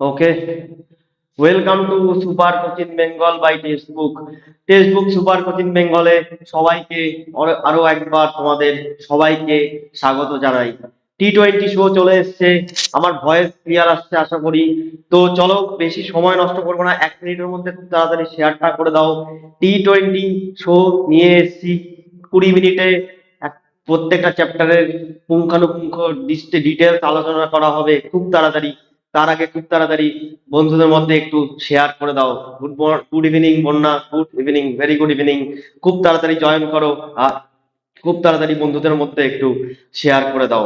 Okay welcome to super coaching Bengal by textbook textbook super coaching বেঙ্গলে সবাইকে আরো- একবার তোমাদের সবাইকে স্বাগত জানাই। টি টোয়েন্টি শো চলে এসছে। আমার ভয়েস ক্লিয়ার আসছে, আশা করি। তো চলো, বেশি সময় নষ্ট করব না। এক মিনিটের মধ্যে তাড়াতাড়ি শেয়ারটা করে দাও। টি টোয়েন্টি শো নিয়ে এসছি। কুড়ি মিনিটে প্রত্যেকটা চ্যাপ্টারের পুঙ্খানুপুঙ্খ ডিটেলস আলোচনা করা হবে। খুব তাড়াতাড়ি। তার আগে খুব তাড়াতাড়ি বন্ধুদের মধ্যে একটু শেয়ার করে দাও। Good good evening Bonya good evening very good evening খুব তাড়াতাড়ি জয়েন করো আর খুব তাড়াতাড়ি বন্ধুদের মধ্যে একটু শেয়ার করে দাও।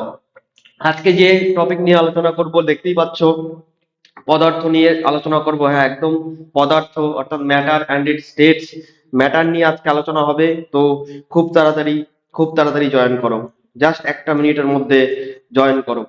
আজকে যে টপিক নিয়ে আলোচনা করব, দেখতেই পাচ্ছ, পদার্থ নিয়ে আলোচনা করব। হ্যাঁ একদম পদার্থ, অর্থাৎ matter and its states matter নিয়ে আজকে আলোচনা হবে, তো খুব তাড়াতাড়ি খুব তাড়াতাড়ি জয়েন করো। জাস্ট একটা মিনিটের মধ্যে জয়েন করো।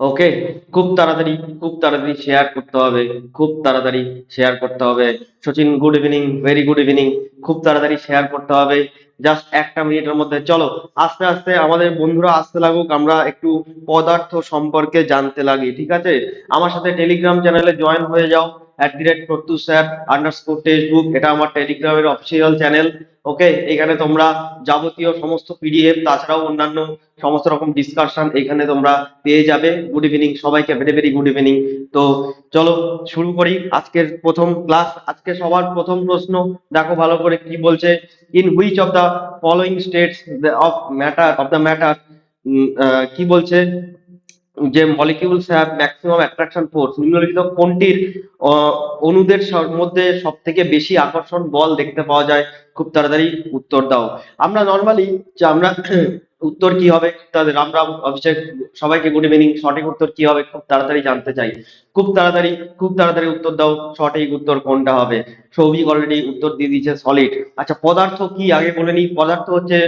ওকে, খুব তাড়াতাড়ি খুব তাড়াতাড়ি শেয়ার করতে হবে, খুব তাড়াতাড়ি শেয়ার করতে হবে। Sachin good evening very good evening খুব তাড়াতাড়ি শেয়ার করতে হবে। জাস্ট একটা মিনিটের মধ্যে, চলো, আস্তে আস্তে আমাদের বন্ধুরা আসতে লাগুক, আমরা একটু পদার্থ সম্পর্কে জানতে লাগি, ঠিক আছে? আমার সাথে টেলিগ্রাম চ্যানেলে জয়েন হয়ে যাও at the rate Pratyush sir underscore textbook এটা আমার টেলিগ্রামের অফিসিয়াল চ্যানেল ওকে? এখানে তোমরা যাবতীয় সমস্ত পিডিএফ তাছাড়াও অন্যান্য সমস্ত রকম ডিসকাশন এখানে তোমরা পেয়ে যাবে। গুড ইভিনিং সবাইকে ভেরি ভেরি গুড ইভিনিং তো চলো শুরু করি আজকের প্রথম ক্লাস আজকে সবার প্রথম প্রশ্ন, দেখো ভালো করে কি বলছে। In which of the following states of matter of the matter কি বলছে? যে molecules have maximum attraction force নিম্নলিখিত কোনটির আহ, অণুদের মধ্যে সব থেকে বেশি আকর্ষণ বল দেখতে পাওয়া যায়? খুব তাড়াতাড়ি উত্তর দাও। আমরা নর্মালি যে আমরা উত্তর কি হবে? তাদের আমরা অফিসে সবাইকে গুড ইভিনিং সঠিক উত্তর কি হবে? খুব তাড়াতাড়ি জানতে চাই। খুব তাড়াতাড়ি খুব তাড়াতাড়ি উত্তর দাও সঠিক উত্তর কোনটা হবে? সৌভিক অলরেডি উত্তর দিয়ে দিয়েছে সলিড আচ্ছা পদার্থ কি? আগে বলে নিই পদার্থ হচ্ছে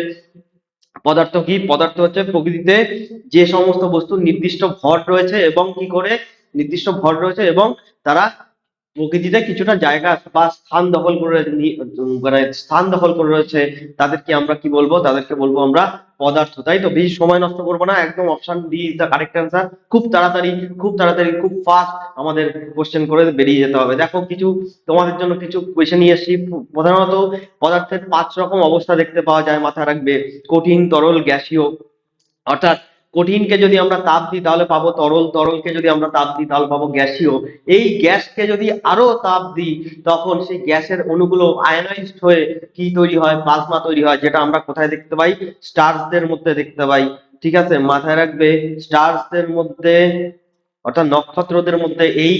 পদার্থ কি? পদার্থ হচ্ছে প্রকৃতিতে যে সমস্ত বস্তু নির্দিষ্ট ভর রয়েছে এবং কি করে? নির্দিষ্ট ভর রয়েছে এবং তারা প্রকৃতিতে কিছুটা জায়গা বা স্থান দখল করে মানে স্থান দখল করে রয়েছে। তাদেরকে আমরা কি বলব? তাদেরকে বলব আমরা পদার্থ, তাই তো? বেশি সময় নষ্ট করব না, একদম option D is the correct answer খুব তাড়াতাড়ি খুব তাড়াতাড়ি, খুব ফাস্ট আমাদের কোশ্চেন করে বেরিয়ে যেতে হবে। দেখো, কিছু তোমাদের জন্য কিছু কোয়েশ্চেন নিয়ে এসেছি। প্রধানত, পদার্থের পাঁচ রকম অবস্থা দেখতে পাওয়া যায় মাথায় রাখবে। কঠিন, তরল, গ্যাসীয়। অর্থাৎ কঠিনকে যদি আমরা তাপ দিই, তাহলে পাবো তরল, তরলকে যদি আমরা তাপ দিই, তাহলে পাবো গ্যাসীয়। এই গ্যাসকে যদি আরও তাপ দিই, তখন সেই গ্যাসের অণুগুলো আয়নাইজড হয়ে কি তৈরি হয়? প্লাজমা তৈরি হয়, যেটা আমরা কোথায় দেখতে পাই? স্টার্সদের মধ্যে দেখতে পাই। ঠিক আছে? মাথায় রাখবে, স্টার্সদের মধ্যে অর্থাৎ নক্ষত্রদের মধ্যে এই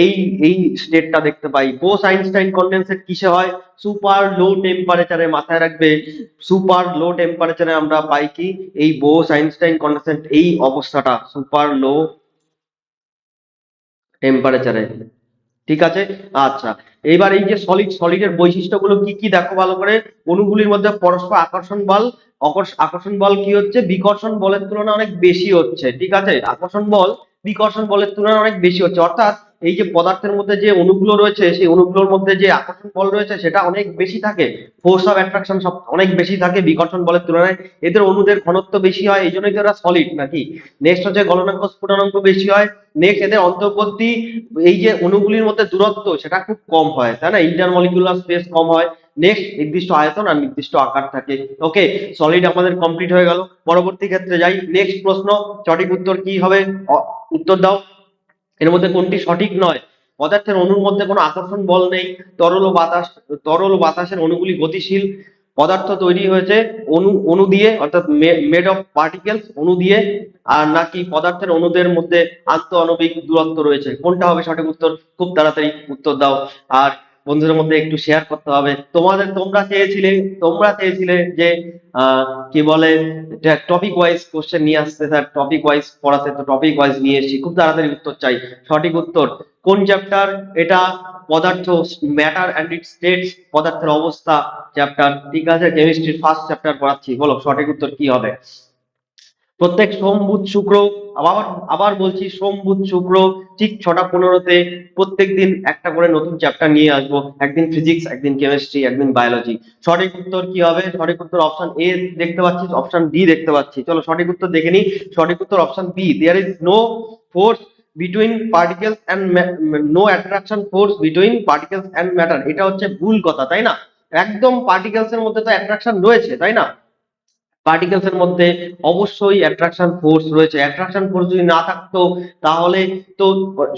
এই এই স্টেটটা দেখতে পাই। বোস আইনস্টাইন কন্ডেন্সেট কিসে হয়? সুপার লো টেম্পারেচারে মাথায় রাখবে। সুপার লো টেম্পারেচারে আমরা পাই কি? এই বোস আইনস্টাইন কন্ডেন্সেট এই অবস্থাটা সুপার লো টেম্পারেচারে ঠিক আছে? আচ্ছা এবার এই যে সলিড সলিডের বৈশিষ্ট্যগুলো কি কি দেখো ভালো করে? অণুগুলির মধ্যে পরস্পর আকর্ষণ বল আকর্ষণ বল কি হচ্ছে? বিকর্ষণ বলের তুলনায় অনেক বেশি হচ্ছে। ঠিক আছে? আকর্ষণ বল বিকর্ষণ বলের তুলনায় অনেক বেশি হচ্ছে। অর্থাৎ এই যে পদার্থের মধ্যে যে অণুগুলো রয়েছে, সেই অণুগুলোর মধ্যে যে আকর্ষণ বল রয়েছে, সেটা অনেক বেশি থাকে। ফোর্স অফ অ্যাট্রাকশন সব অনেক বেশি থাকে বিকর্ষণ বলের তুলনায়। এদের অণুদের ঘনত্ব বেশি হয়, এই জন্যই এরা সলিড নাকি? নেক্সট হচ্ছে গলনাঙ্ক, স্ফুটনাঙ্ক বেশি হয়। নেক্সট এদের অন্তর্বর্তী এই যে অণুগুলির মধ্যে দূরত্ব, সেটা খুব কম হয়, তাই না? ইন্টারমলিকুলার স্পেস কম হয়। নেক্সট নির্দিষ্ট আয়তন আর নির্দিষ্ট আকার থাকে। ওকে সলিড আমাদের কমপ্লিট হয়ে গেল। পরবর্তী ক্ষেত্রে যাই। নেক্সট প্রশ্ন, সঠিক উত্তর কি হবে? উত্তর দাও। এর মধ্যে কোনটি সঠিক নয়? পদার্থের অণুর মধ্যে কোনো আকর্ষণ বল নেই। তরল ও বাতাস, তরল ও বাতাসের অণুগুলি গতিশীল। পদার্থ তৈরি হয়েছে অণু অণু দিয়ে, অর্থাৎ মেড অফ পার্টিকেলস অণু দিয়ে। আর নাকি পদার্থের অণুদের মধ্যে আন্তঃ আণবিক দূরত্ব রয়েছে। কোনটা হবে সঠিক উত্তর? খুব তাড়াতাড়ি উত্তর দাও। আর বন্ধুদের মধ্যে একটু শেয়ার করতে হবে। তোমাদের তোমরা চেয়েছিলে তোমরা চেয়েছিলে যে কি বলে টপিক ওয়াইজ কোশ্চেন নিয়ে আসতে স্যার টপিক ওয়াইজ পড়াতে, তো টপিক ওয়াইজ নিয়ে এসেছি। খুব তাড়াতাড়ি উত্তর চাই। সঠিক উত্তর, কোন চ্যাপ্টার এটা পদার্থ ম্যাটার অ্যান্ড ইট স্টেটস পদার্থের অবস্থা চ্যাপ্টার ঠিক আছে কেমিস্ট্রির ফার্স্ট চ্যাপ্টার পড়াচ্ছি। বলো, সঠিক উত্তর কি হবে? প্রত্যেক সোম, বুধ, শুক্র, আবার আবার বলছি সোম, বুধ, শুক্র, ঠিক ছটা পনেরোতে প্রত্যেক দিন একটা করে নতুন চ্যাপ্টার নিয়ে আসব। একদিন ফিজিক্স একদিন কেমিস্ট্রি একদিন বায়োলজি সঠিক উত্তর কি হবে? সঠিক উত্তর অপশন এ দেখতে পাচ্ছি অপশন ডি দেখতে পাচ্ছি চলো সঠিক উত্তর দেখে নিই। সঠিক উত্তর option B there is no force between particles and no attraction force between particles and matter এটা হচ্ছে ভুল কথা, তাই না? একদম পার্টিকেলস এর মধ্যে তো অ্যাট্রাকশন রয়েছে, তাই না? পার্টিকেলস এর মধ্যে অবশ্যই অ্যাট্রাকশন ফোর্স রয়েছে। অ্যাট্রাকশন ফোর্স যদি না থাকতো, তাহলে তো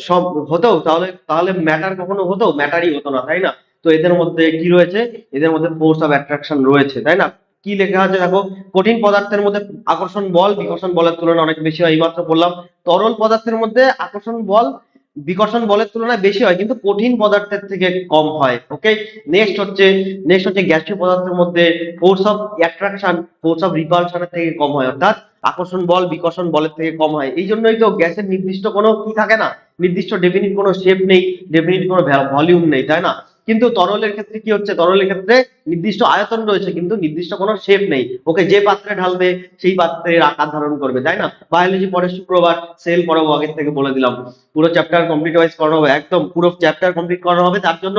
সব হতো, তাহলে তাহলে ম্যাটার কখনো হতো? ম্যাটারই হতো না, তাই না? তো এদের মধ্যে কি রয়েছে? এদের মধ্যে ফোর্স অফ অ্যাট্রাকশন রয়েছে, তাই না? কি লেখা আছে দেখো? কঠিন পদার্থের মধ্যে আকর্ষণ বল, বিকর্ষণ বলের তুলনায় অনেক বেশি হয়, এইমাত্র বললাম। তরল পদার্থের মধ্যে আকর্ষণ বল বিকর্ষণ বলের তুলনায় বেশি হয়, কিন্তু কঠিন পদার্থের থেকে কম হয় ওকে নেক্সট হচ্ছে নেক্সট হচ্ছে গ্যাসীয় পদার্থের মধ্যে force of attraction force of রিপালশনের থেকে কম হয়, অর্থাৎ আকর্ষণ বল, বিকর্ষণ বলের থেকে কম হয়। এই জন্যই তো গ্যাসের নির্দিষ্ট কোনো কি থাকে না? নির্দিষ্ট ডেফিনিট কোনো শেপ নেই ডেফিনিট কোনো ভলিউম নেই, তাই না? কিন্তু তরলের ক্ষেত্রে কি হচ্ছে? তরলের ক্ষেত্রে নির্দিষ্ট আয়তন রয়েছে, কিন্তু নির্দিষ্ট কোনো শেপ নেই। ওকে যে পাত্রে ঢালবে, সেই পাত্রের আকার ধারণ করবে, তাই না? বায়োলজি পরের শুক্রবার সেল পড়াবো আগের থেকে বলে দিলাম। পুরো চ্যাপ্টার কমপ্লিট ওয়াইজ করানো হবে, একদম পুরো চ্যাপ্টার কমপ্লিট করানো হবে। তার জন্য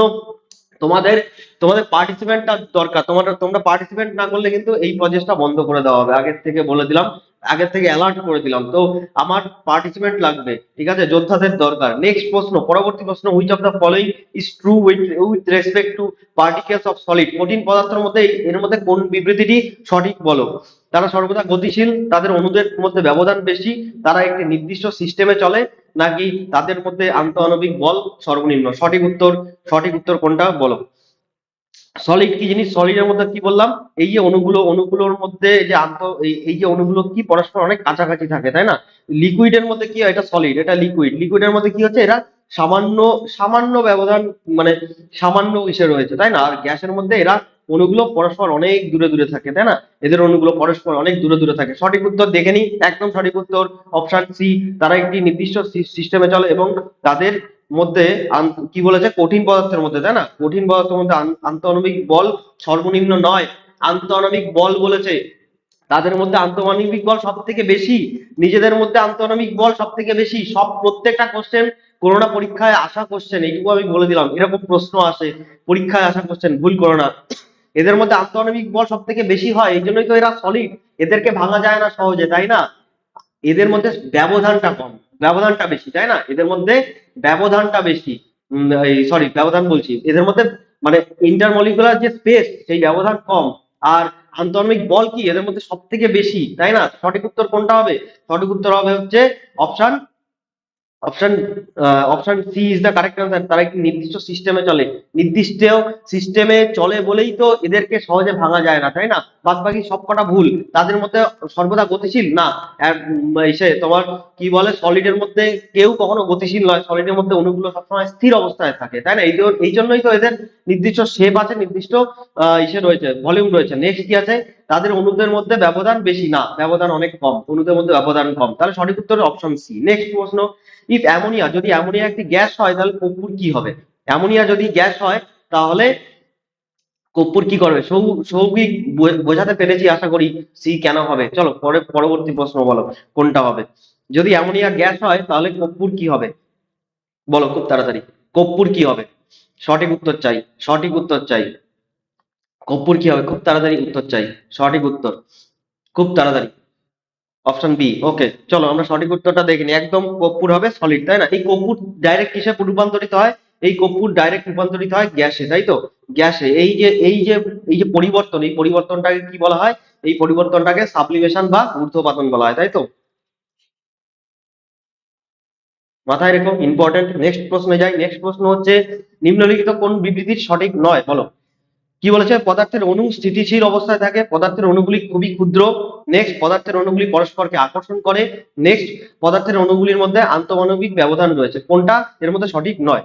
তোমাদের তোমাদের পার্টিসিপেন্টটা দরকার। তোমাদের তোমরা পার্টিসিপেন্ট না করলে কিন্তু এই প্রজেক্টটা বন্ধ করে দেওয়া হবে। আগের থেকে বলে দিলাম। আগের থেকে অ্যালার্ট করে দিলাম। তো আমার পার্টিসিপেন্ট লাগবে। ঠিক আছে? যোদ্ধাদের দরকার। নেক্সট প্রশ্ন, পরবর্তী প্রশ্ন which of the following is true with with respect to particles of solid কঠিন পদার্থের মধ্যে, এর মধ্যে কোন বিবৃতিটি সঠিক বলো? তারা সর্বদা গতিশীল, তাদের অণুদের মধ্যে ব্যবধান বেশি, তারা একটি নির্দিষ্ট সিস্টেমে চলে, নাকি তাদের মধ্যে আন্তঃআণবিক বল সর্বনিম্ন? সঠিক উত্তর সঠিক উত্তর কোনটা বলো। সলিড কি জিনিস? সলিডের মধ্যে কি বললাম? এই যে অণুগুলো, অণুগুলোর মধ্যে যে আন্ত এই যে অণুগুলো কি পরস্পর অনেক কাছাকাছি থাকে, তাই না? লিকুইডের মধ্যে কি এটা সলিড এটা লিকুইড লিকুইডের মধ্যে কি হচ্ছে? এরা সামান্য সামান্য ব্যবধান মানে সামান্য ইসে রয়েছে, তাই না? আর গ্যাসের মধ্যে এরা অণুগুলো পরস্পর অনেক দূরে দূরে থাকে, তাই না? এদের অণুগুলো পরস্পর অনেক দূরে দূরে থাকে। সঠিক উত্তর দেখে নিই। একদম সঠিক উত্তর অপশন সি তারা একটি নির্দিষ্ট সিস্টেমে চলে এবং তাদের মধ্যে কি বলেছে? কঠিন পদার্থের মধ্যে, তাই না? কঠিন পদার্থের মধ্যে আন- আন্তঃআণবিক বল সর্বনিম্ন নয়। আন্তঃআণবিক বল বলেছে। তাদের মধ্যে আন্তঃআণবিক বল সব থেকে বেশি, নিজেদের মধ্যে আন্তঃআণবিক বল সব থেকে বেশি। সব প্রত্যেকটা কোশ্চেন করোনা পরীক্ষায় আসা কোশ্চেন এইটুকু আমি বলে দিলাম। এরকম প্রশ্ন আসে, পরীক্ষায় আসা কোশ্চেন ভুল করো না। এদের মধ্যে আন্তঃআণবিক বল সব থেকে বেশি হয়, এই জন্যই তো এরা সলিড এদেরকে ভাঙা যায় না সহজে, তাই না? এদের মধ্যে ব্যবধানটা কম। ব্যবধানটা বেশি, তাই না? এদের মধ্যে ব্যবধানটা বেশি। সরি ব্যবধান বলছি। এদের মধ্যে মানে ইন্টারমলিকুলার যে স্পেস সেই ব্যবধান কম। আর আন্তর্মিক বল কি? এদের মধ্যে সব থেকে বেশি, তাই না? সঠিক উত্তর কোনটা হবে? সঠিক উত্তর হবে হচ্ছে option option option C is the correct answer তারা একটি নির্দিষ্ট সিস্টেমে চলে? নির্দিষ্ট সিস্টেমে চলে বলেই তো এদেরকে সহজে ভাঙা যায় না, তাই না? বাদ বাকি সব কটা ভুল। তাদের মধ্যে সর্বদা গতিশীল না। এসে তোমার কি বলে? সলিডের মধ্যে কেউ কখনো গতিশীল নয়। সলিডের মধ্যে অণুগুলো সবসময় স্থির অবস্থায় থাকে, তাই না? এই এই জন্যই তো এদের নির্দিষ্ট শেপ আছে, নির্দিষ্ট ইসে রয়েছে ভলিউম রয়েছে। নেক্সট কি আছে? তাদের অনুদের মধ্যে ব্যবধান বেশি। না, ব্যবধান অনেক কম। অনুদের মধ্যে ব্যবধান কম। তাহলে সঠিক উত্তর অপশন সি নেক্সট প্রশ্ন ইফ অ্যামোনিয়া যদি অ্যামোনিয়া একটি গ্যাস হয়, তাহলে কর্পূর কি হবে? অ্যামোনিয়া যদি গ্যাস হয়, তাহলে কর্পূর কি করবে? সৌভিক বোঝাতে পেরেছি, আশা করি সি কেন হবে? চলো, পরে, পরবর্তী প্রশ্ন বলো, কোনটা হবে? যদি অ্যামোনিয়া গ্যাস হয়, তাহলে কর্পূর কি হবে? বলো খুব তাড়াতাড়ি। কর্পূর কি হবে? সঠিক উত্তর চাই, সঠিক উত্তর চাই। কর্পূর কি হবে? খুব তাড়াতাড়ি উত্তর চাই। সঠিক উত্তর। খুব তাড়াতাড়ি। অপশন বি ওকে চলো আমরা সঠিক উত্তরটা দেখে নিই। একদম কর্পূর হবে সলিড তাই না? এই কর্পূর ডাইরেক্ট কিসে রূপান্তরিত হয়? এই কর্পূর ডাইরেক্ট রূপান্তরিত হয় গ্যাসে, তাই তো? গ্যাসে। এই যে এই যে এই যে পরিবর্তন, এই পরিবর্তনটাকে কি বলা হয়? এই পরিবর্তনটাকে সাবলিমেশন বা ঊর্ধ্বপাতন বলা হয়, তাই তো? মাথায় রেখো ইম্পর্টেন্ট নেক্সট প্রশ্নে যাই। নেক্সট প্রশ্ন হচ্ছে, নিম্নলিখিত কোন বিবৃতির সঠিক নয়? বলো। কি বলেছে? পদার্থের অণু স্থিতিশীল অবস্থায় থাকে। পদার্থের অণুগুলি খুবই ক্ষুদ্র। নেক্সট পদার্থের অণুগুলি পরস্পরকে আকর্ষণ করে। নেক্সট পদার্থের অণুগুলির মধ্যে আন্তঃমানবিক ব্যবধান রয়েছে। কোনটা? এর মধ্যে সঠিক নয়।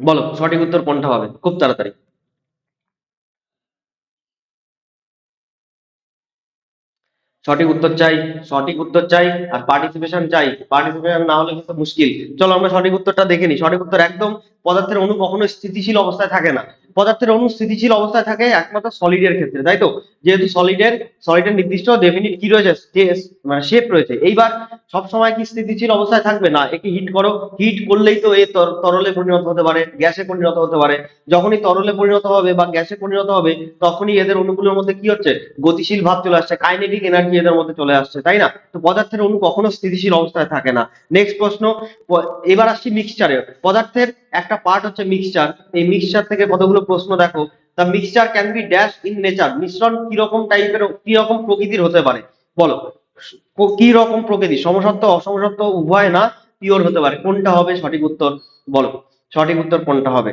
বলো, সঠিক উত্তর কোনটা হবে? খুব তাড়াতাড়ি। সঠিক উত্তর চাই, সঠিক উত্তর চাই, আর পার্টিসিপেশন চাই। পার্টিসিপেশন না হলে কিন্তু মুশকিল। চলো আমরা সঠিক উত্তরটা দেখে নিই। সঠিক উত্তর একদম পদার্থের অনু কখনো স্থিতিশীল অবস্থায় থাকে না। পদার্থের অণু স্থিতিশীল অবস্থায় থাকে একমাত্র সলিডের ক্ষেত্রে, তাই তো? যেহেতু সলিডের সলিডের নির্দিষ্ট ডেফিনিট কি রয়েছে? মানে শেপ রয়েছে। এইবার সব সময় কি স্থিতিশীল অবস্থায় থাকবে? না, একে হিট করো। হিট করলেই তো এ তরলে পরিণত হতে পারে, গ্যাসে পরিণত হতে পারে। যখনই তরলে পরিণত হবে বা গ্যাসে পরিণত হবে, তখনই এদের অণুগুলোর মধ্যে কি হচ্ছে? গতিশীল ভাব চলে আসছে। কাইনেটিক এনার্জি এদের মধ্যে চলে আসছে, তাই না? তো পদার্থের অণু কখনো স্থিতিশীল অবস্থায় থাকে না। নেক্সট প্রশ্ন এবার আসছি মিক্সচারে পদার্থের একটা পার্ট হচ্ছে মিক্সচার এই মিক্সচার থেকে কতগুলো প্রশ্ন দেখো the mixture can be dash in nature মিশ্রণ কীরকম টাইপের কীরকম প্রকৃতির হতে পারে? বলো। কি রকম প্রকৃতি? সমসত্ব অসমসত্ব উভয় না? পিওর হতে পারে। কোনটা হবে? সঠিক উত্তর বলো। সঠিক উত্তর কোনটা হবে?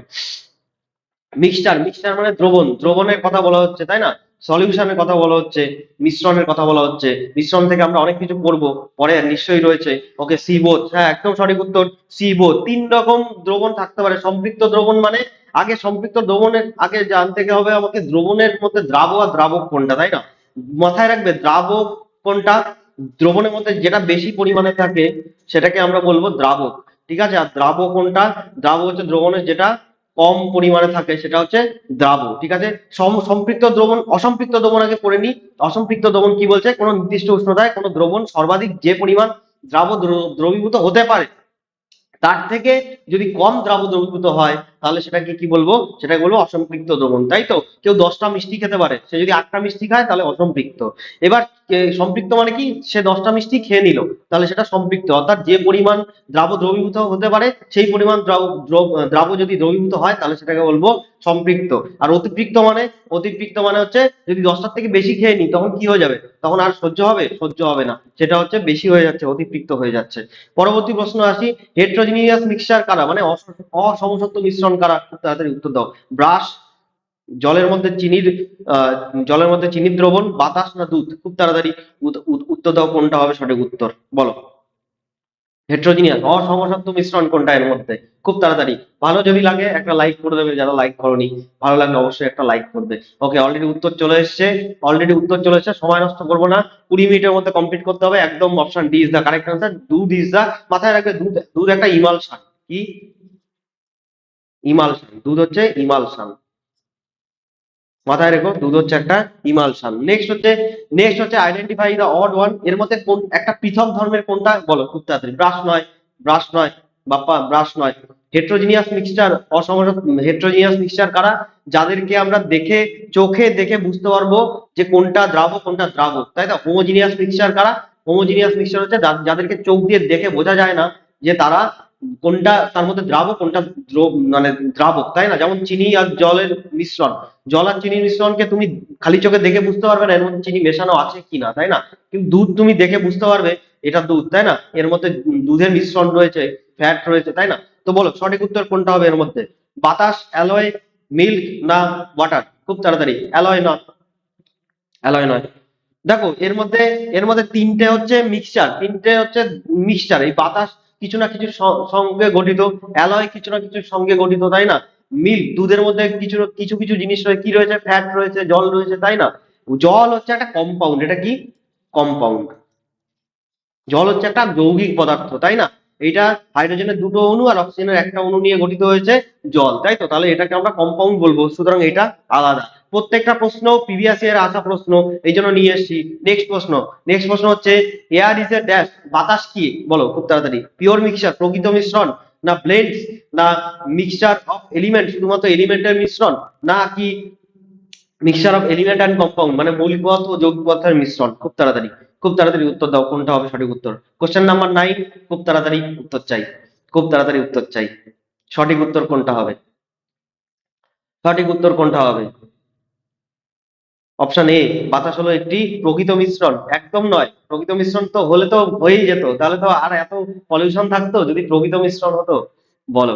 মিক্সচার মিক্সচার মানে দ্রবণ। দ্রবণের কথা বলা হচ্ছে, তাই না? সলিউশনের কথা বলা হচ্ছে, মিশ্রণের কথা বলা হচ্ছে। মিশ্রণ থেকে আমরা অনেক কিছু পড়ব পরে নিশ্চয়ই রয়েছে। ওকে সিবোধ হ্যাঁ একদম সঠিক উত্তর সিবোধ তিন রকম দ্রবণ থাকতে পারে। সম্পৃক্ত দ্রবণ মানে আগে সম্পৃক্ত দ্রবণের, আগে জানতে হবে আমাকে দ্রবণের মধ্যে দ্রাব আর দ্রাবক কোনটা, তাই না? মাথায় রাখবে, দ্রাবক কোনটা? দ্রবণের মধ্যে যেটা বেশি পরিমাণে থাকে, সেটাকে আমরা বলব দ্রাবক। ঠিক আছে? আর দ্রাব কোনটা? দ্রাব হচ্ছে দ্রবণের যেটা কম পরিমাণে থাকে, সেটা হচ্ছে দ্রাব ঠিক আছে? সম- সম্পৃক্ত দ্রবণ, অসম্পৃক্ত দ্রবণ আগে পড়ে নি। অসম্পৃক্ত দ্রবণ কি বলছে? কোনো নির্দিষ্ট উষ্ণতায় কোনো দ্রবণ সর্বাধিক যে পরিমাণ দ্রাব দ্র- দ্রবীভূত হতে পারে তার থেকে যদি কম দ্রাব দ্রবীভূত হয়, তাহলে সেটাকে কি বলব? সেটাকে বলব অসম্পৃক্ত দ্রবণ, তাই তো? কেউ দশটা মিষ্টি খেতে পারে, সে যদি আটটা মিষ্টি খায়, তাহলে অসম্পৃক্ত। এবার সম্পৃক্ত মানে কি? সে দশটা মিষ্টি খেয়ে নিল। তাহলে সেটা সম্পৃক্ত। অর্থাৎ যে পরিমাণ দ্রাব দ্রবীভূত হতে পারে, সেই পরিমাণ দ্রাব যদি দ্রবীভূত হয়, তাহলে সেটাকে বলব সম্পৃক্ত। আর অতিপৃক্ত মানে অতিপৃক্ত মানে হচ্ছে যদি দশটার থেকে বেশি খেয়ে নি তখন কি হয়ে যাবে? তখন আর সহ্য হবে? সহ্য হবে না। সেটা হচ্ছে বেশি হয়ে যাচ্ছে, অতিপৃক্ত হয়ে যাচ্ছে। পরবর্তী প্রশ্ন আসি হেট্রোজিনিয়াস মিক্সচার কারা? মানে অস- অসমসত্ব মিশ্রণ কারা? খুব তাড়াতাড়ি উত্তর দাও। ব্রাশ জলের মধ্যে চিনির জলের মধ্যে চিনির দ্রবণ, বাতাস না দুধ? খুব তাড়াতাড়ি উত- উত- উত্তর দাও কোনটা হবে সঠিক উত্তর। বলো। হেট্রোজিনিয়াস অসমসত্ব মিশ্রণ কোনটা এর মধ্যে? খুব তাড়াতাড়ি। ভালো যদি লাগে একটা লাইক করে দেবে, যারা লাইক করনি। ভালো লাগলে অবশ্যই একটা লাইক করবে। ওকে অলরেডি উত্তর চলে এসেছে। অলরেডি উত্তর চলে এসেছে। সময় নষ্ট করব না। কুড়ি মিনিটের মধ্যে কমপ্লিট করতে হবে। একদম option D is the correct answer দুধ ইজ দা মাথায় রাখবে দুধ দুধ একটা ইমালশান কি? ইমালশান দুধ হচ্ছে ইমালশান মাথায় রেখো, দুধ হচ্ছে একটা ইমালশান নেক্সট হচ্ছে নেক্সট হচ্ছে আইডেন্টিফাই দ্য অড ওয়ানের মধ্যে কোন, একটা পৃথক ধর্মের কোনটা, বলো খুব তাড়াতাড়ি। ব্রাশ নয় ব্রাশ নয়, বাপ্পা, ব্রাশ নয়। হেট্রোজিনিয়াস মিক্সচার অসমসত হেট্রোজিনিয়াস মিক্সচার কারা? যাদেরকে আমরা দেখে, চোখে দেখে বুঝতে পারব যে কোনটা দ্রাবক কোনটা দ্রাবক তাই না হোমোজিনিয়াস মিক্সচার কারা? হোমোজিনিয়াস মিক্সচার হচ্ছে যাদেরকে চোখ দিয়ে দেখে বোঝা যায় না যে তারা কোনটা তার মধ্যে দ্রাবক কোনটা মানে দ্রাবক তাই না? যেমন চিনি আর জলের মিশ্রণ। জল আর চিনির মিশ্রণকে তুমি খালি চোখে দেখে বুঝতে পারবে না, এর মধ্যে চিনি মেশানো আছে কিনা, তাই না? কিন্তু দুধ তুমি দেখে বুঝতে পারবে, এটা দুধ, তাই না? এর মধ্যে দুধের মিশ্রণ রয়েছে ফ্যাট রয়েছে, তাই না? তো বলো, সঠিক উত্তর কোনটা হবে এর মধ্যে? বাতাস, অ্যালয়, মিল্ক না ওয়াটার? খুব তাড়াতাড়ি, অ্যালয় না অ্যালয় নয়। দেখো, এর মধ্যে এর মধ্যে তিনটে হচ্ছে মিক্সচার তিনটে হচ্ছে মিক্সচার এই বাতাস কিছু না কিছু সঙ্গে গঠিত, অ্যালয় কিছু না কিছু সঙ্গে গঠিত, তাই না? মিল্ক দুধের মধ্যে কিছু কিছু কিছু জিনিস রয়েছে কি রয়েছে? ফ্যাট রয়েছে, জল রয়েছে, তাই না? জল হচ্ছে একটা কম্পাউন্ড এটা কি? কম্পাউন্ড জল হচ্ছে একটা যৌগিক পদার্থ, তাই না? এটা হাইড্রোজেনের দুটো অণু আর অক্সিজেনের একটা অণু নিয়ে গঠিত হয়েছে জল, তাই তো? তাহলে এটাকে আমরা কম্পাউন্ড বলব, সুতরাং এটা আলাদা। প্রত্যেকটা প্রশ্ন প্রিভিয়াস ইয়ার আসা প্রশ্ন এই জন্য নিয়ে এসেছি। নেক্সট প্রশ্ন নেক্সট প্রশ্ন হচ্ছে এয়ার ইজ এ ড্যাশ বাতাস কি? বলো খুব তাড়াতাড়ি। পিওর মিক্সচার প্রকৃত মিশ্রণ, না ব্লেন্ডস না মিক্সচার অফ এলিমেন্ট শুধুমাত্র এলিমেন্টের মিশ্রণ, না কি mixture of element and compound মানে মৌলিক পদার্থ ও যৌগিক পদার্থের মিশ্রণ। খুব তাড়াতাড়ি খুব তাড়াতাড়ি উত্তর দাও, কোনটা হবে সঠিক উত্তর। কোশ্চেন নাম্বার নাইন খুব তাড়াতাড়ি উত্তর চাই, খুব তাড়াতাড়ি উত্তর চাই। সঠিক উত্তর কোনটা হবে? সঠিক উত্তর কোনটা হবে? অপশন এ বাতাস হলো একটি প্রকৃত মিশ্রণ। একদম নয়। প্রকৃত মিশ্রণ তো হলে তো হয়েই যেত। তাহলে তো আর এত পলিউশন থাকতো যদি প্রকৃত মিশ্রণ হতো। বলো।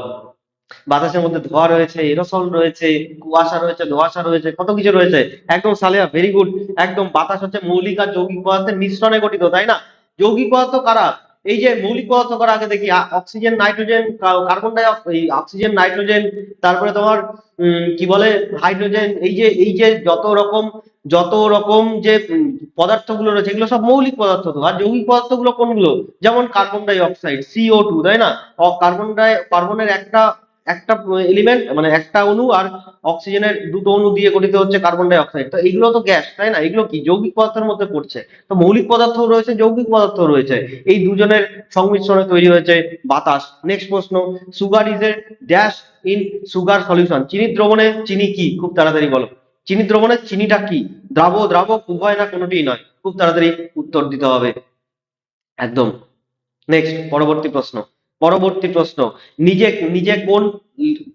বাতাসের মধ্যে ধোঁয়া রয়েছে এরোসল রয়েছে, কুয়াশা রয়েছে, ধোঁয়াশা রয়েছে, কত কিছু রয়েছে। একদম সালেহা ভেরি গুড একদম বাতাস হচ্ছে মৌলিক আর যৌগিক পদার্থের মিশ্রণে গঠিত, তাই না? যৌগিক পদার্থ কারা? এই যে মৌলিক পদার্থ করা আগে দেখি oxygen nitrogen carbon di oxygen nitrogen তারপরে তোমার কি বলে হাইড্রোজেন এই যে এই যে যত রকম যত রকম যে পদার্থগুলো রয়েছে, এগুলো সব মৌলিক পদার্থ তো। আর যৌগিক পদার্থগুলো কোনগুলো? যেমন carbon dioxide C O two তাই না? কার্বন ডাই কার্বনের একটা একটা এলিমেন্ট মানে একটা অণু আর অক্সিজেনের দুটো অণু দিয়ে গঠিত হচ্ছে কার্বন ডাই অক্সাইড তো এগুলো তো গ্যাস তাই না? এগুলো কি? যৌগিক পদার্থের মধ্যে পড়ছে। তো মৌলিক পদার্থ রয়েছে, যৌগিক পদার্থ রয়েছে। এই দুজনের সংমিশ্রণে তৈরি হয়েছে বাতাস। নেক্সট প্রশ্ন sugar is a dash in sugar solution চিনি দ্রবণে চিনি কি? খুব তাড়াতাড়ি বলো। চিনি দ্রবণের চিনিটা কি? দ্রাব দ্রাবক উভয় না, কোনোটিই নয়। খুব তাড়াতাড়ি উত্তর দিতে হবে। একদম। নেক্সট পরবর্তী প্রশ্ন। পরবর্তী প্রশ্ন। নিজে নিজে কোন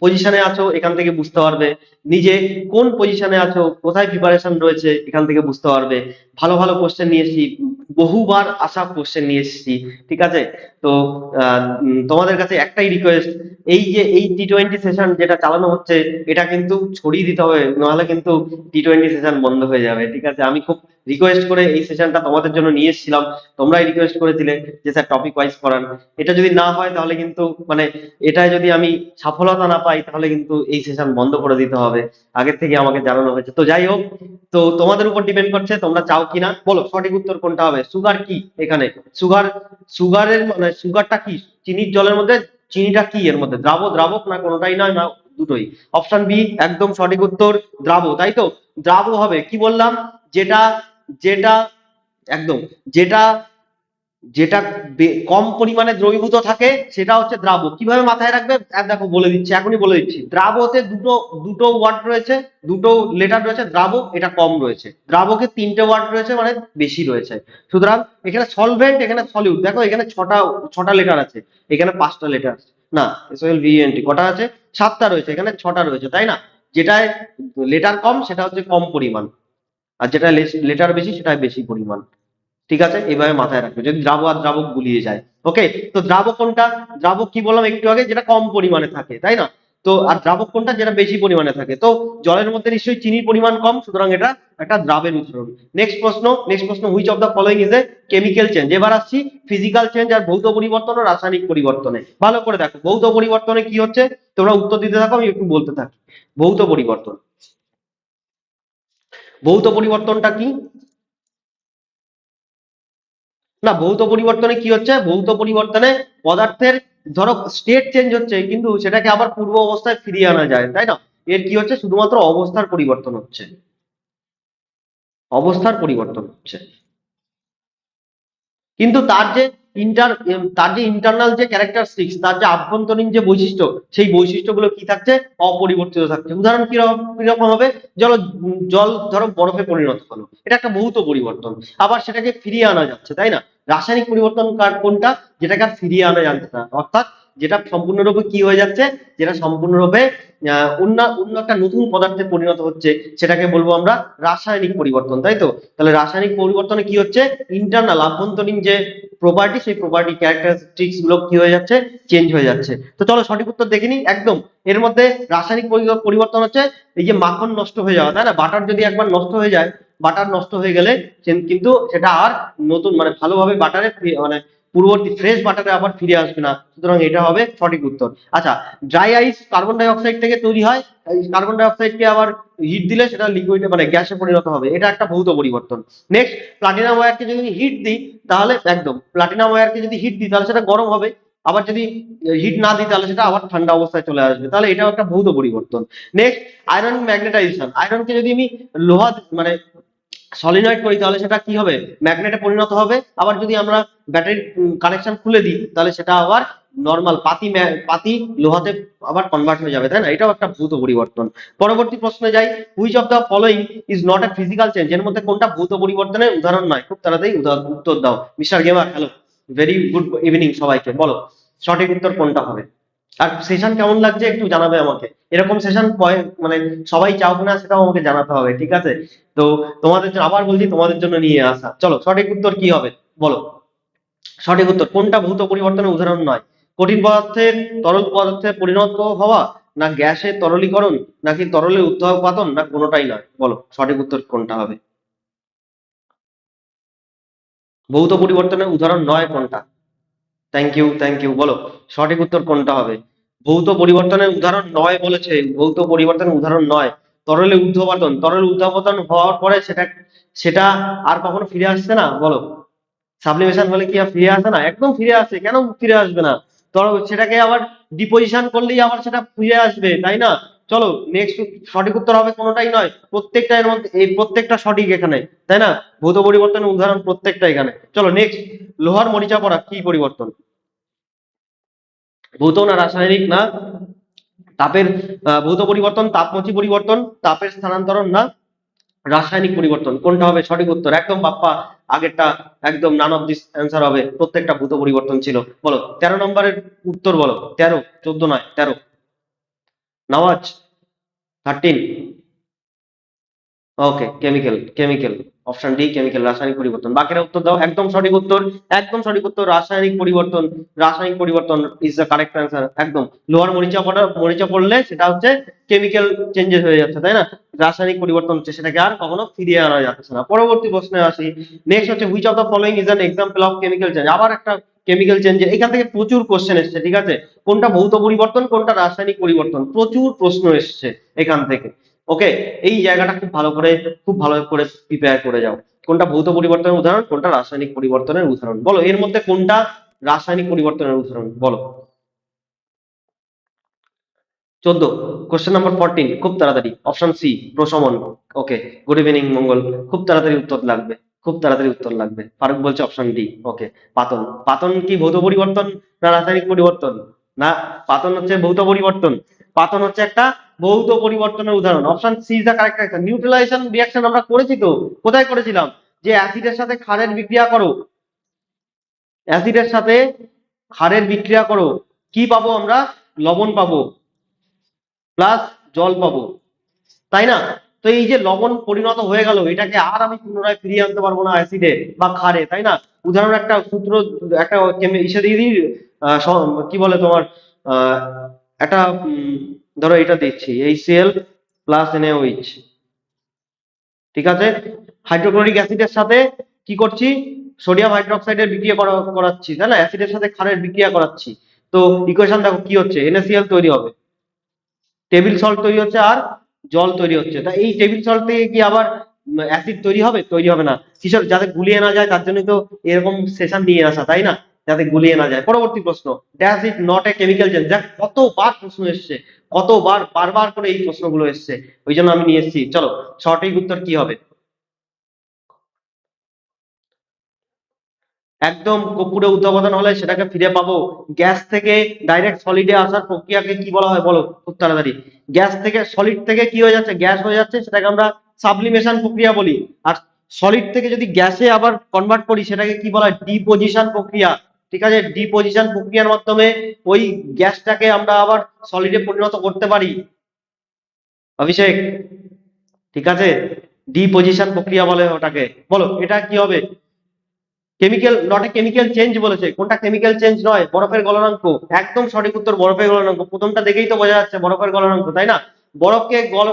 পজিশনে আছো, এখান থেকে বুঝতে পারবে। নিজে কোন পজিশনে আছো, কোথায় প্রিপারেশন রয়েছে, এখান থেকে বুঝতে পারবে। ভালো ভালো কোশ্চেন নিয়ে এসেছি, বহুবার আসা কোশ্চেন নিয়ে এসেছি, ঠিক আছে? তো তোমাদের কাছে একটাই রিকোয়েস্ট এই যে এই টি টোয়েন্টি সেশন যেটা চালানো হচ্ছে, এটা কিন্তু ছড়িয়ে দিতে হবে, নাহলে কিন্তু টি টোয়েন্টি সেশন বন্ধ হয়ে যাবে, ঠিক আছে? আমি খুব রিকোয়েস্ট করে এই সেশনটা তোমাদের জন্য নিয়ে এসেছিলাম, তোমরাই রিকোয়েস্ট করেছিলে যে, স্যার টপিক ওয়াইজ করান এটা যদি না হয়, তাহলে কিন্তু মানে এটায় যদি আমি সফলতা না পাই, তাহলে কিন্তু এই সেশন বন্ধ করে দিতে হবে। আগের থেকে আমাকে জানানো হয়েছে। তো যাই হোক, তো তোমাদের উপর ডিপেন্ড করছে তোমরা চাও কিনা। বলো, সঠিক উত্তর কোনটা হবে? সুগার কি এখানে? সুগার সুগারের মানে সুগারটা কি? চিনির জলের মধ্যে? চিনিটা কি এর মধ্যে? দ্রাব, দ্রাবক না কোনোটাই নয়, না দুটোই। অপশন বি একদম সঠিক উত্তর, দ্রাব, তাই তো? দ্রাব হবে, কি বললাম? যেটা যেটা, একদম, যেটা যেটা কম পরিমাণে দ্রবীভূত থাকে, সেটা হচ্ছে দ্রাবক কীভাবে মাথায় রাখবে? দেখো, বলে দিচ্ছি, এখনই বলে দিচ্ছি। দ্রাবতে দুটো দুটো ওয়ার্ড রয়েছে, দুটো লেটার রয়েছে দ্রাবক এটা কম রয়েছে। দ্রাবকে তিনটে ওয়ার্ড রয়েছে মানে বেশি রয়েছে। সুতরাং, এখানে সলভেন্ট এখানে সলিউট দেখো, এখানে ছটা ছটা লেটার আছে। এখানে পাঁচটা লেটার না S L V N T কটা আছে? সাতটা রয়েছে, এখানে ছটা রয়েছে, তাই না? যেটায় লেটার কম, সেটা হচ্ছে কম পরিমাণ। আর যেটা লেটার বেশি সেটা বেশি পরিমাণ। ঠিক আছে? এইভাবে মাথায় রাখবে। যদি দ্রাব আর দ্রাবক গুলিয়ে যায়। ওকে তো দ্রাবক কোনটা? দ্রাবক কি বললাম একটু আগে? যেটা কম পরিমাণে থাকে, তাই না? তো আর দ্রাবক কোনটা? যেটা বেশি পরিমাণে থাকে। তো জলের মধ্যে নিশ্চয়ই চিনির পরিমাণ কম, সুতরাং এটা একটা দ্রাবের উদাহরণ নেক্সট প্রশ্ন নেক্সট প্রশ্ন which of the following is a chemical change এবার আসছি ফিজিক্যাল চেঞ্জ আর ভৌত পরিবর্তন ও রাসায়নিক পরিবর্তনে। ভালো করে দেখো, ভৌত পরিবর্তনে কি হচ্ছে? তোমরা উত্তর দিতে থাকো, আমি একটু বলতে থাকি। ভৌত পরিবর্তন। ভৌত পরিবর্তনটা কি? না, ভৌত পরিবর্তনে কি হচ্ছে? ভৌত পরিবর্তনে পদার্থের, ধরো স্টেট চেঞ্জ হচ্ছে, কিন্তু সেটাকে আবার পূর্ব অবস্থায় ফিরিয়ে আনা যায়, তাই না? এর কি হচ্ছে? শুধুমাত্র অবস্থার পরিবর্তন হচ্ছে। অবস্থার পরিবর্তন হচ্ছে। কিন্তু তার যে ইন্টার তার যে ইন্টারনাল যে ক্যারেক্টারিস্টিক্স তার যে আভ্যন্তরীণ যে বৈশিষ্ট্য, সেই বৈশিষ্ট্যগুলো কি থাকছে? অপরিবর্তিত থাকছে। উদাহরণ কীরকম কীরকম হবে? জল জল ধরো বরফে পরিণত হলো। এটা একটা ভৌত পরিবর্তন। আবার সেটাকে ফিরিয়ে আনা যাচ্ছে, তাই না? রাসায়নিক পরিবর্তন কার- কোনটা? যেটাকে আর ফিরিয়ে আনা যাচ্ছে না। অর্থাৎ যেটা সম্পূর্ণরূপে কি হয়ে যাচ্ছে? যেটা সম্পূর্ণরূপে অন্য অন্য একটা নতুন পদার্থে পরিণত হচ্ছে, সেটাকে বলব আমরা রাসায়নিক পরিবর্তন, তাই তো? তাহলে রাসায়নিক পরিবর্তনে কি হচ্ছে? ইন্টারনাল আভ্যন্তরীণ যে প্রপার্টি সেই প্রপার্টি ক্যারেক্টারিস্টিক্সগুলো কি হয়ে যাচ্ছে? চেঞ্জ হয়ে যাচ্ছে। তো চলো সঠিক উত্তর দেখিনি একদম। এর মধ্যে রাসায়নিক পরিবর্তন হচ্ছে, এই যে মাখন নষ্ট হয়ে যাওয়া, তাই না? বাটার যদি একবার নষ্ট হয়ে যায়, বাটার নষ্ট হয়ে গেলে কিন্তু সেটা আর নতুন মানে ভালোভাবে বাটারে মানে পূর্ববর্তী ফ্রেশ বাটারে আবার ফিরে আসবে না। সুতরাং এটা হবে সঠিক উত্তর। আচ্ছা dry ice carbon dioxide থেকে তৈরি হয়। কার্বন ডাই অক্সাইডকে আবার হিট দিলে সেটা লিকুইড মানে গ্যাসে পরিণত হবে। এটা একটা ভৌত পরিবর্তন। নেক্সট প্লাটিনাম ওয়্যারকে যদি হিট দিই, তাহলে একদম প্লাটিনাম ওয়্যারকে যদি হিট দিই, তাহলে সেটা গরম হবে। আবার যদি হিট না দিই, তাহলে সেটা আবার ঠান্ডা অবস্থায় চলে আসবে। তাহলে এটাও একটা ভৌত পরিবর্তন। নেক্সট আয়রন ম্যাগনেটাইজেশন আয়রনকে যদি আমি লোহা মানে সলিনয়েড করি, তাহলে সেটা কি হবে? ম্যাগনেটে পরিণত হবে। আবার যদি আমরা ব্যাটারির কানেকশন খুলে দিই, তাহলে সেটা আবার নর্মাল পাতি পাতি লোহাতে আবার কনভার্ট হয়ে যাবে, তাই না? এটাও একটা ভৌত পরিবর্তন। পরবর্তী প্রশ্নে যাই। Which of the following is not a physical change এর মধ্যে কোনটা ভৌত পরিবর্তনের উদাহরণ নয়? খুব তাড়াতাড়ি উত্তর দাও। Mister gamer hello very good evening সবাইকে, বলো, সঠিক উত্তর কোনটা হবে? আর সেশন কেমন লাগছে একটু জানাবে আমাকে। এরকম সেশন মানে সবাই চাও কিনা সেটাও আমাকে জানাতে হবে, ঠিক আছে? তো তোমাদের আবার বলছি তোমাদের জন্য নিয়ে আসা। চলো, সঠিক উত্তর কি হবে? বলো। সঠিক উত্তর, কোনটা ভৌত পরিবর্তনের উদাহরণ নয়? কঠিন পদার্থের তরল পদার্থে পরিণত হওয়া, না গ্যাসের তরলীকরণ, নাকি তরলের উত্থাপন না কোনোটাই নয়? বলো, সঠিক উত্তর কোনটা হবে? ভৌত পরিবর্তনের উদাহরণ নয় কোনটা? থ্যাংক ইউ থ্যাংক ইউ বলো, সঠিক উত্তর কোনটা হবে? ভৌত পরিবর্তনের উদাহরণ নয় বলেছে। ভৌত পরিবর্তনের উদাহরণ নয়। তরলে ঊর্ধ্বপতন তরল ঊর্ধ্বপতন হওয়ার পরে সেটা সেটা আর কখনো ফিরে আসছে না? বলো। সাবলিমেশন হলে কি আর ফিরে আসে না? একদম ফিরে আসে। কেন ফিরে আসবে না? তো সেটাকে আবার ডিপোজিশন করলেই আবার সেটা ফিরে আসবে, তাই না? চলো নেক্সট সঠিক উত্তর হবে কোনোটাই নয়। প্রত্যেকটা এর মধ্যে, এই প্রত্যেকটা সঠিক এখানে, তাই না? ভূত পরিবর্তনের উদাহরণ প্রত্যেকটা এখানে। চলো নেক্সট লোহার মরিচা পড়া, কি পরিবর্তন? ভূত না রাসায়নিক না তাপের ভৌত পরিবর্তন তাপমচি পরিবর্তন, তাপের স্থানান্তরণ না রাসায়নিক পরিবর্তন? কোনটা হবে সঠিক উত্তর? একদম বাপ্পা, আগেরটা একদম নান অফ দিস অ্যান্সার হবে। প্রত্যেকটা ভূত পরিবর্তন ছিল। বলো, তেরো নম্বরের উত্তর বলো। তেরো, চোদ্দ নয়, তেরো। Nawaz thirteen okay chemical chemical option D chemical রাসায়নিক পরিবর্তন। বাকিরা উত্তর দাও, একদম সঠিক উত্তর, একদম সঠিক উত্তর, রাসায়নিক পরিবর্তন। রাসায়নিক পরিবর্তন ইজ দ্য কারেক্ট অ্যান্সার একদম। লোহার মরিচা পড়া, মরিচা পড়লে সেটা হচ্ছে কেমিক্যাল চেঞ্জেস হয়ে যাচ্ছে, তাই না? রাসায়নিক পরিবর্তন হচ্ছে, সেটাকে আর কখনো ফিরিয়ে আনা যাচ্ছে না। পরবর্তী প্রশ্নে আসি। নেক্সট হচ্ছে which of the following is an example of chemical change আবার একটা কেমিক্যাল চেঞ্জ এখান থেকে প্রচুর কোশ্চেন এসছে, ঠিক আছে? কোনটা ভৌত পরিবর্তন, কোনটা রাসায়নিক পরিবর্তন? প্রচুর প্রশ্ন এসছে এখান থেকে। ওকে এই জায়গাটা খুব ভালো করে, খুব ভালো করে প্রিপেয়ার করে যাও। কোনটা ভৌত পরিবর্তনের উদাহরণ, কোনটা রাসায়নিক পরিবর্তনের উদাহরণ? বলো, এর মধ্যে কোনটা রাসায়নিক পরিবর্তনের উদাহরণ? বলো। চোদ্দ কোশ্চেন নাম্বার ফোরটিন খুব তাড়াতাড়ি। Option C প্রশমন। Okay good evening Mangal. খুব তাড়াতাড়ি উত্তর লাগবে। খুব তাড়াতাড়ি উত্তর লাগবে। ফারুক বলছে অপশন ডি ওকে পাতন। পাতন কি ভৌত পরিবর্তন না রাসায়নিক পরিবর্তন? না, পাতন হচ্ছে ভৌত পরিবর্তন। পাতন হচ্ছে একটা ভৌত পরিবর্তনের উদাহরণ। Option C is the correct answer neutralization reaction আমরা করেছি তো, কোথায় করেছিলাম? যে অ্যাসিডের সাথে ক্ষারের বিক্রিয়া করো। অ্যাসিডের সাথে ক্ষারের বিক্রিয়া করো। কি পাবো আমরা? লবণ পাবো। প্লাস জল পাবো। তাই না? তো এই যে লবণ পরিণত হয়ে গেল, এটাকে আর আমি পুনরায় ফিরিয়ে আনতে পারব না অ্যাসিডে বা ক্ষারে, তাই না? উদাহরণ, একটা সূত্র, একটা ইসে দিয়ে দিই কি বলে তোমার একটা ধরো এটা দিচ্ছি এই সিএল প্লাস এনএইচ ঠিক আছে? হাইড্রোক্লোরিক অ্যাসিডের সাথে কি করছি? সোডিয়াম হাইড্রোক্সাইডের বিক্রিয়া করা- করাচ্ছি, তাই না? অ্যাসিডের সাথে ক্ষারের বিক্রিয়া করাচ্ছি। তো ইকুয়েশন দেখো কি হচ্ছে? NaCl তৈরি হবে। টেবিল সল্ট তৈরি হচ্ছে আর জল তৈরি হচ্ছে। তা এই টেবিল সল্ট থেকে কি আবার অ্যাসিড তৈরি হবে? তৈরি হবে না। কিসব যাতে গুলিয়ে না যায়, তার জন্য তো এরকম সেশন নিয়ে আসা, তাই না? যাতে গুলিয়ে না যায়। পরবর্তী প্রশ্ন dash it not a chemical change দেখ কতবার প্রশ্ন এসছে, কতবার, বারবার করে এই প্রশ্নগুলো এসছে। ওই জন্য আমি নিয়ে এসেছি। চলো, সঠিক উত্তর কি হবে? একদম কর্পূরে উদ্ভাবন হলে সেটাকে ফিরে পাবো। গ্যাস থেকে ডাইরেক্ট সলিডে আসার প্রক্রিয়াকে কি বলা হয় বলো? খুব তাড়াতাড়ি। গ্যাস থেকে সলিড থেকে কি হয়ে যাচ্ছে? গ্যাস হয়ে যাচ্ছে, সেটাকে আমরা সাবলিমেশন প্রক্রিয়া বলি। আর সলিড থেকে যদি গ্যাসে আবার কনভার্ট করি, সেটাকে কি বলা হয়? ডিপোজিশন প্রক্রিয়া। ঠিক আছে? ডিপোজিশন প্রক্রিয়ার মাধ্যমে ওই গ্যাসটাকে আমরা আবার সলিডে পরিণত করতে পারি। অভিষেক, ঠিক আছে? ডিপোজিশন প্রক্রিয়া বলে ওটাকে। বলো, এটা কি হবে? Chemical not a chemical change বলেছে। কোনটা কেমিক্যাল চেঞ্জ নয়? বরফের গলনাঙ্ক। একদম সঠিক উত্তর বরফের গলনাঙ্ক। প্রথমটা দেখেই তো বোঝা যাচ্ছে বরফের গলনাঙ্ক, তাই না? বরফকে গল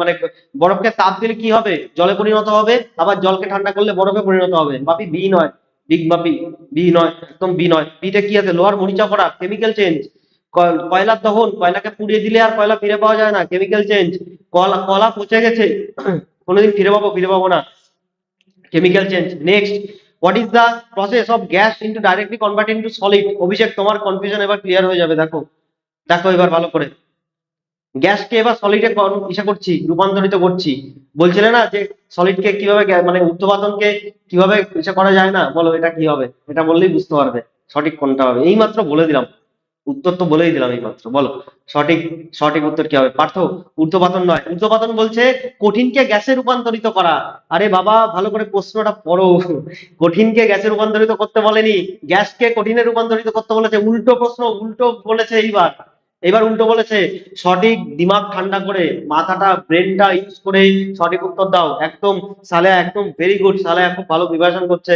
মানে বরফকে তাপ দিলে কি হবে? জলে পরিণত হবে, আবার জলকে ঠান্ডা করলে বরফে পরিণত হবে। বাপি, বি নয়। বিগ বাপি, বি নয়, একদম বি নয়। বিতে কি আছে? লোহার মরিচা পড়া কেমিক্যাল চেঞ্জ কয়লার দহন, কয়লাকে পুড়িয়ে দিলে আর কয়লা ফিরে পাওয়া যায় না? কেমিক্যাল চেঞ্জ কলা কলা পচে গেছে। কোনোদিন ফিরে পাবো ফিরে পাবো না। chemical change next what is the process of gas into directly convert into solid Abhishek, তোমার কনফিউশন এবার ক্লিয়ার হয়ে যাবে, দেখো। দেখো এবার ভালো করে। গ্যাসকে এবার সলিডে ইসা করছি, রূপান্তরিত করছি। বলছিলে না যে সলিডকে কীভাবে মানে উত্তপাদনকে কীভাবে ইসা করা যায় না? বলো এটা কি হবে? এটা বললেই বুঝতে পারবে। সঠিক কোনটা হবে? এই মাত্র বলে দিলাম। উত্তর তো বলেই দিলাম এই মাত্র বলো। সঠিক সঠিক উত্তর কি হবে? পার্থ, ঊর্ধ্বপাতন নয়। ঊর্ধ্বপাতন বলছে কঠিনকে গ্যাসে রূপান্তরিত করা। আরে বাবা, ভালো করে প্রশ্নটা পড়ো। কঠিনকে গ্যাসে রূপান্তরিত করতে বলেনি। গ্যাসকে কঠিনে রূপান্তরিত করতে বলেছে। উল্টো প্রশ্ন, উল্টো বলেছে এইবার। এবার উল্টো বলেছে, সঠিক দিমাগ ঠান্ডা করে, মাথাটা, ব্রেনটা ইউজ করে সঠিক উত্তর দাও। একদম সালে একদম ভেরি গুড সালে খুব ভালো প্রিপারেশন করছে।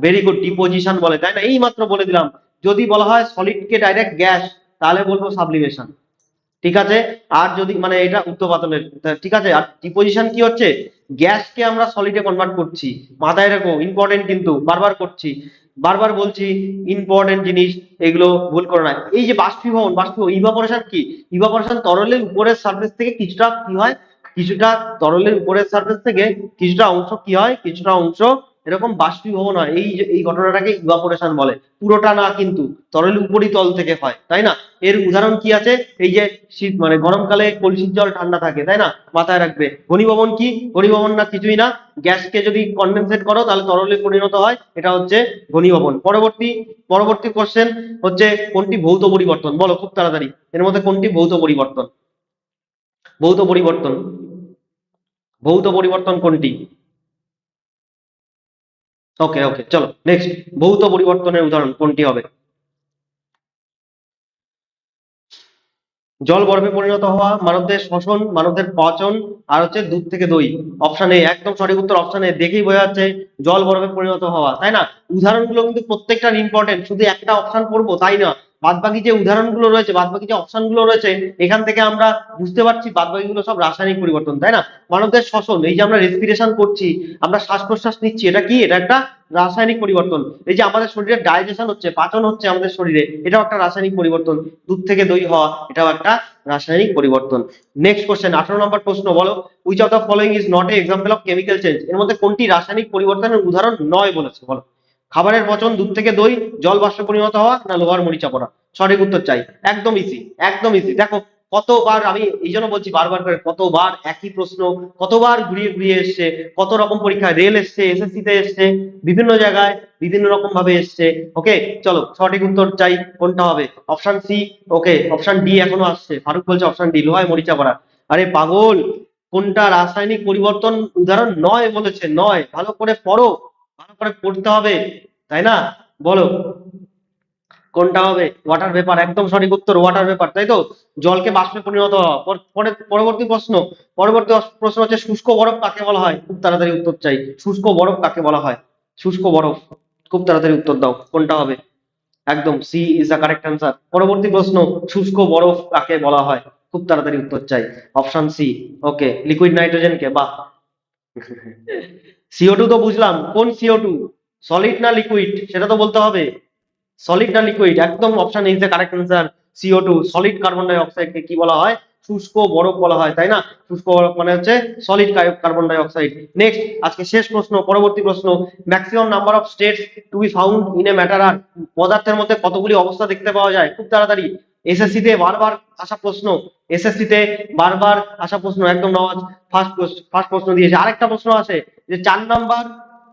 ভেরি গুড ডিপোজিশন বলে, তাই না? এই মাত্র বলে দিলাম। যদি বলা হয় সলিডকে ডাইরেক্ট গ্যাস তাহলে বলব সাবলিমেশন ঠিক আছে? আর যদি মানে এটা উত্তপাতনের ঠিক আছে? আর ডিপোজিশন কি হচ্ছে? গ্যাসকে আমরা সলিডে কনভার্ট করছি। মাথায় রাখো ইম্পর্টেন্ট কিন্তু, বারবার করছি। বারবার বলছি ইম্পর্টেন্ট জিনিস, এগুলো ভুল করো না। এই যে বাষ্পীভবন বাষ্পীভবন ইভাপোরেশন কি? ইভাপোরেশন তরলের উপরের সারফেস থেকে কিছুটা কি হয়? কিছুটা তরলের উপরের সারফেস থেকে কিছুটা অংশ কি হয়? কিছুটা অংশ এরকম বাষ্পীভবন হয়। এই যে, এই ঘটনাটাকে ইভাপোরেশন বলে। পুরোটা না কিন্তু, তরল উপরিতল থেকে হয়, তাই না? এর উদাহরণ কি আছে? এই যে শীত মানে গরমকালে কলসির জল ঠান্ডা থাকে, তাই না? মাথায় রাখবে। ঘনীভবন কি? ঘনীভবন না কিছুই না। গ্যাসকে যদি কনডেনসেট করো, তাহলে তরলে পরিণত হয়। এটা হচ্ছে ঘনীভবন। পরবর্তী পরবর্তী কোশ্চেন হচ্ছে কোনটি ভৌত পরিবর্তন? বলো খুব তাড়াতাড়ি। এর মধ্যে কোনটি ভৌত পরিবর্তন? ভৌত পরিবর্তন। ভৌত পরিবর্তন কোনটি? ওকে ওকে চলো নেক্সট ভৌত পরিবর্তনের উদাহরণ, কোনটি হবে? জল বরফে পরিণত হওয়া, মানবদের শোষণ মানবদের পচন, আর হচ্ছে দুধ থেকে দই। অপশন এ একদম সঠিক উত্তর। অপশন এ দেখেই বোঝা যাচ্ছে জল বরফে পরিণত হওয়া, তাই না? উদাহরণগুলো কিন্তু প্রত্যেকটার ইম্পর্টেন্ট শুধু একটা অপশন পড়ব, তাই না? বাদবাকি যে উদাহরণগুলো রয়েছে, বাদবাকি যে অপশনগুলো রয়েছে, এখান থেকে আমরা বুঝতে পারছি বাদবাকি গুলো সব রাসায়নিক পরিবর্তন, তাই না? মানবদের শ্বসন, এই যে আমরা রেসপিরেশন করছি, আমরা শ্বাস প্রশ্বাস নিচ্ছি, এটা কি? এটা একটা রাসায়নিক পরিবর্তন। এই যে আমাদের শরীরে ডাইজেশন হচ্ছে, পাচন হচ্ছে আমাদের শরীরে, এটাও একটা রাসায়নিক পরিবর্তন। দুধ থেকে দই হওয়া, এটাও একটা রাসায়নিক পরিবর্তন। নেক্সট কোশ্চেন আঠারো নম্বর প্রশ্ন, বলো which of the following is not a example of chemical change এর মধ্যে কোনটি রাসায়নিক পরিবর্তনের উদাহরণ নয় বলেছে, বলো। খাবারের পচন, দুধ থেকে দই, জল বাষ্পে পরিণত হওয়া, না লোহার মরিচা পড়া? সঠিক উত্তর চাই। একদম ইজি একদম ইজি দেখো, কতবার আমি এই জন্য বলছি বারবার করে, কতবার একই প্রশ্ন, কতবার ঘুরিয়ে ঘুরিয়ে এসছে, কত রকম পরীক্ষায় রেল এসছে এসএসসি তে এসছে, বিভিন্ন জায়গায় বিভিন্ন রকম ভাবে এসছে। ওকে চলো, সঠিক উত্তর চাই, কোনটা হবে? Option C okay option D এখনও আসছে। ফারুক বলছে অপশন ডি লোহায় মরিচা পড়া। আরে পাগল, কোনটা রাসায়নিক পরিবর্তন উদাহরণ নয় বলেছে, নয়। ভালো করে পড়ো। করে পড়তে হবে, তাই না? বলো। কোনটা হবে? ওয়াটার ভেপার একদম সঠিক উত্তর ওয়াটার ভেপার তাই তো? জলকে বাষ্পে পরিণত হওয়া। পরবর্তী প্রশ্ন। পরবর্তী প্রশ্ন হচ্ছে, শুষ্ক বরফ কাকে বলা হয়? খুব তাড়াতাড়ি উত্তর চাই। শুষ্ক বরফ কাকে বলা হয়? শুষ্ক বরফ। খুব তাড়াতাড়ি উত্তর দাও, কোনটা হবে? একদম C is the correct answer পরবর্তী প্রশ্ন, শুষ্ক বরফ কাকে বলা হয়? খুব তাড়াতাড়ি উত্তর চাই। Option C okay liquid nitrogen কে, বাহ। সিও টু তো বুঝলাম, কোন সিও টু সলিড না লিকুইড সেটা তো বলতে হবে। সলিড না লিকুইড একদম option is the correct answer C O two solid carbon die অক্সাইডকে কি বলা হয়? শুষ্ক বরফ বলা হয়, তাই না? শুষ্ক বরফ মানে হচ্ছে solid carbon dioxide next আজকে শেষ প্রশ্ন, পরবর্তী প্রশ্ন maximum number of states to be found in a matter আর পদার্থের মধ্যে কতগুলি অবস্থা দেখতে পাওয়া যায়? খুব তাড়াতাড়ি। এসএসসি তে বারবার আসা প্রশ্ন এসএসসি তে বারবার আসা প্রশ্ন, একদম নওয়াজ ফার্স্ট ফার্স্ট প্রশ্ন দিয়েছে। আরেকটা প্রশ্ন আছে যে চার নাম্বার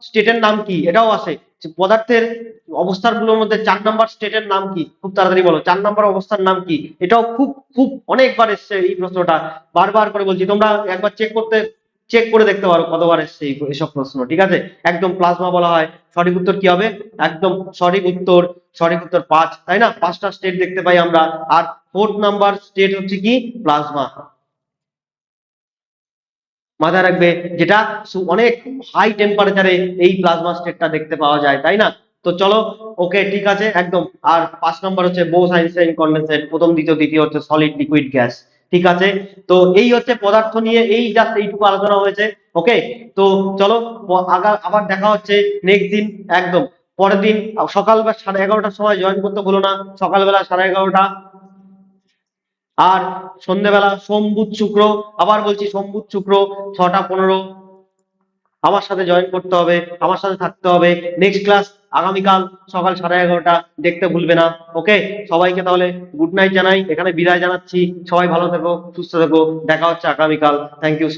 স্টেটের নাম কি? এটাও আছে। পদার্থের অবস্থাগুলোর মধ্যে চার নাম্বার স্টেটের নাম কি? খুব তাড়াতাড়ি বলো, চার নাম্বার অবস্থার নাম কি? এটাও খুব খুব অনেকবার এসছে এই প্রশ্নটা, বারবার করে বলছি, তোমরা একবার চেক করতে চেক করে দেখতে পারো কতবার এসছে এই- এসব প্রশ্ন, ঠিক আছে? একদম প্লাজমা বলা হয়, সঠিক উত্তর কি হবে? একদম সঠিক উত্তর সঠিক উত্তর পাঁচ, তাই না? পাঁচটা স্টেট দেখতে পাই আমরা, আর ফোর্থ নাম্বার স্টেট হচ্ছে কি? প্লাজমা মাথায় রাখবে, যেটা অনেক হাই টেম্পারেচারে এই প্লাজমা স্টেটটা দেখতে পাওয়া যায়, তাই না? তো চলো ওকে ঠিক আছে, একদম। আর পাঁচ নম্বর হচ্ছে বোস আইনস্টাইন কন্ডেন্সেট প্রথম, দ্বিতীয়, তৃতীয় হচ্ছে সলিড লিকুইড গ্যাস ঠিক আছে? তো এই হচ্ছে পদার্থ নিয়ে এই জাস্ট এইটুকু আলোচনা হয়েছে ওকে তো চলো আবার দেখা হচ্ছে নেক্সট দিন, একদম। পরের দিন, সকালবেলা সাড়ে এগারোটার সময় জয়েন করতে ভুলো না, সকালবেলা সাড়ে এগারোটা আর সন্ধ্যেবেলা সোম বুধ শুক্র, আবার বলছি সোম বুধ শুক্র, ছটা পনেরো। আমার সাথে জয়েন করতে হবে, আমার সাথে থাকতে হবে। নেক্সট ক্লাস আগামীকাল সকাল সাড়ে এগারোটা, দেখতে ভুলবে না। ওকে সবাইকে তাহলে গুড নাইট জানাই। এখানে বিদায় জানাচ্ছি। সবাই ভালো থেকো, সুস্থ থেকো। দেখা হচ্ছে আগামীকাল। Thank you so